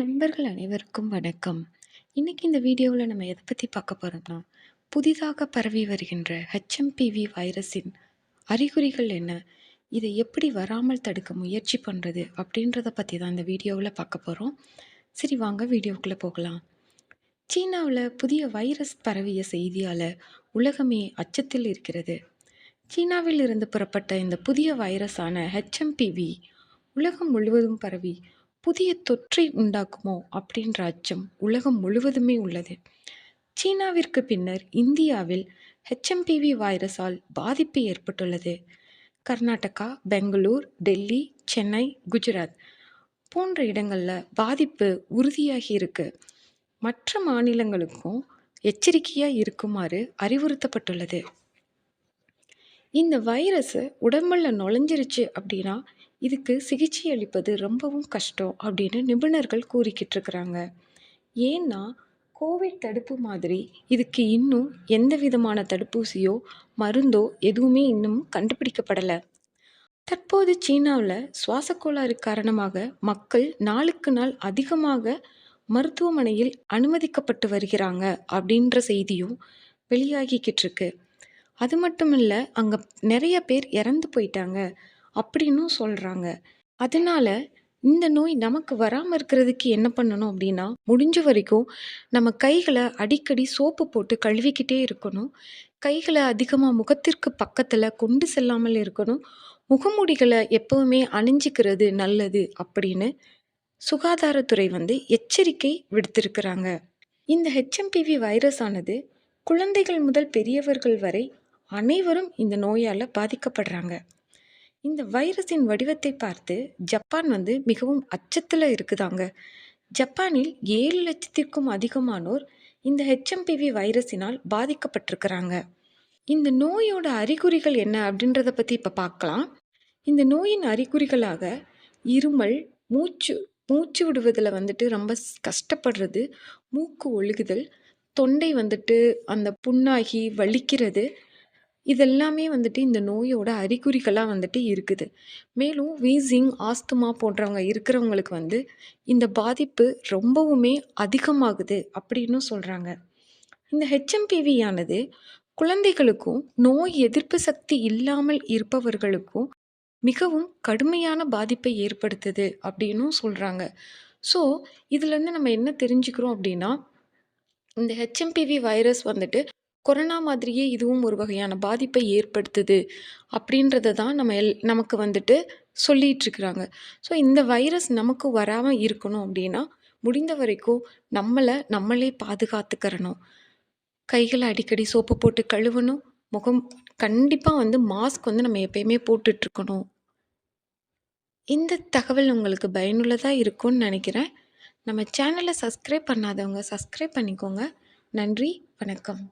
நண்பர்கள் அனைவருக்கும் வணக்கம். இன்னைக்கு இந்த வீடியோவில் நம்ம எதை பற்றி பார்க்க போகிறோம்னா, புதிதாக பரவி வருகின்ற ஹெச்எம்பிவி வைரஸின் அறிகுறிகள் என்ன? இதை எப்படி வராமல் தடுக்க முயற்சி பண்ணுறது? அப்படின்றத பற்றி தான் இந்த வீடியோவில் பார்க்க போகிறோம். சரி வாங்க வீடியோக்குள்ளே போகலாம். சீனாவில் புதிய வைரஸ் பரவிய செய்தியால் உலகமே அச்சத்தில் இருக்கிறது. சீனாவில் இருந்து புறப்பட்ட இந்த புதிய வைரஸான ஹெச்எம்பிவி உலகம் முழுவதும் பரவி புதிய தொற்றை உண்டாக்குமோ அப்படின்ற அச்சம் உலகம் முழுவதுமே உள்ளது. சீனாவிற்கு பின்னர் இந்தியாவில் ஹெச்எம்பிவி வைரஸால் பாதிப்பு ஏற்பட்டுள்ளது. கர்நாடகா பெங்களூர் டெல்லி சென்னை குஜராத் போன்ற இடங்களில் பாதிப்பு உறுதியாகி இருக்கு. மற்ற மாநிலங்களுக்கும் எச்சரிக்கையாக இருக்குமாறு அறிவுறுத்தப்பட்டுள்ளது. இந்த வைரஸ் உடம்புல நுழைஞ்சிருச்சு அப்படின்னா இதுக்கு சிகிச்சை அளிப்பது ரொம்பவும் கஷ்டம் அப்படின்னு நிபுணர்கள் கூறிக்கிட்டு இருக்கிறாங்க ஏன்னா கோவிட் தடுப்பு மாதிரி இதுக்கு இன்னும் எந்த விதமான தடுப்பூசியோ மருந்தோ எதுவுமே இன்னும் கண்டுபிடிக்கப்படலை. தற்போது சீனாவில் சுவாச கோளாறு காரணமாக மக்கள் நாளுக்கு நாள் அதிகமாக மருத்துவமனையில் அனுமதிக்கப்பட்டு வருகிறாங்க அப்படின்ற செய்தியும் வெளியாகிக்கிட்டு இருக்கு அது மட்டும் இல்லை அங்கே நிறைய பேர் இறந்து போயிட்டாங்க. அப்படின்னும் சொல்கிறாங்க அதனால இந்த நோய் நமக்கு வராமல் இருக்கிறதுக்கு என்ன பண்ணணும் அப்படின்னா முடிஞ்ச வரைக்கும் நம்ம கைகளை அடிக்கடி சோப்பு போட்டு கழுவிக்கிட்டே இருக்கணும். கைகளை அதிகமாக முகத்திற்கு பக்கத்தில் கொண்டு செல்லாமல் இருக்கணும். முகமூடிகளை எப்பவுமே அணிஞ்சிக்கிறது நல்லது அப்படின்னு சுகாதாரத்துறை வந்து எச்சரிக்கை விடுத்திருக்கிறாங்க. இந்த ஹெச்எம்பிவி வைரஸ் ஆனது குழந்தைகள் முதல் பெரியவர்கள் வரை அனைவரும் இந்த நோயால் பாதிக்கப்படுறாங்க. இந்த வைரஸின் வடிவத்தை பார்த்து ஜப்பான் வந்து மிகவும் அச்சத்தில் இருக்குதாங்க. ஜப்பானில் ஏழு லட்சத்திற்கும் அதிகமானோர் இந்த ஹெச்எம்பிவி வைரஸினால் பாதிக்கப்பட்டிருக்கிறாங்க. இந்த நோயோட அறிகுறிகள் என்ன அப்படின்றத பற்றி இப்போ பார்க்கலாம். இந்த நோயின் அறிகுறிகளாக இருமல் மூச்சு மூச்சு விடுவதில் வந்துட்டு ரொம்ப கஷ்டப்படுறது மூக்கு ஒழுகுதல் தொண்டை வந்துட்டு அந்த புண்ணாகி வலிக்கிறது இதெல்லாமே வந்துட்டு இந்த நோயோட அறிகுறிகளாக வந்துட்டு இருக்குது. மேலும் வீசிங் ஆஸ்துமா போன்றவங்க இருக்கிறவங்களுக்கு வந்து இந்த பாதிப்பு ரொம்பவுமே அதிகமாகுது அப்படின்னு சொல்கிறாங்க இந்த ஹெச்எம்பிவியானது குழந்தைகளுக்கும் நோய் எதிர்ப்பு சக்தி இல்லாமல் இருப்பவர்களுக்கும் மிகவும் கடுமையான பாதிப்பை ஏற்படுத்துது அப்படின்னும் சொல்கிறாங்க ஸோ இதுலேருந்து நம்ம என்ன தெரிஞ்சுக்கிறோம் அப்படின்னா இந்த ஹெச்எம்பிவி வைரஸ் வந்துட்டு கொரோனா மாதிரியே இதுவும் ஒரு வகையான பாதிப்பை ஏற்படுத்துது அப்படின்றத தான் நம்ம எல் நமக்கு வந்துட்டு சொல்லிகிட்ருக்குறாங்க ஸோ இந்த வைரஸ் நமக்கு வராமல் இருக்கணும் அப்படின்னா முடிந்த வரைக்கும் நம்மளை நம்மளே பாதுகாத்துக்கிறணும். கைகளை அடிக்கடி சோப்பு போட்டு கழுவணும். முகம் கண்டிப்பாக வந்து மாஸ்க் வந்து நம்ம எப்பயுமே போட்டுட்ருக்கணும். இந்த தகவல் உங்களுக்கு பயனுள்ளதாக இருக்கும்னு நினைக்கிறேன். நம்ம சேனலை சப்ஸ்கிரைப் பண்ணாதவங்க சப்ஸ்கிரைப் பண்ணிக்கோங்க. நன்றி வணக்கம்.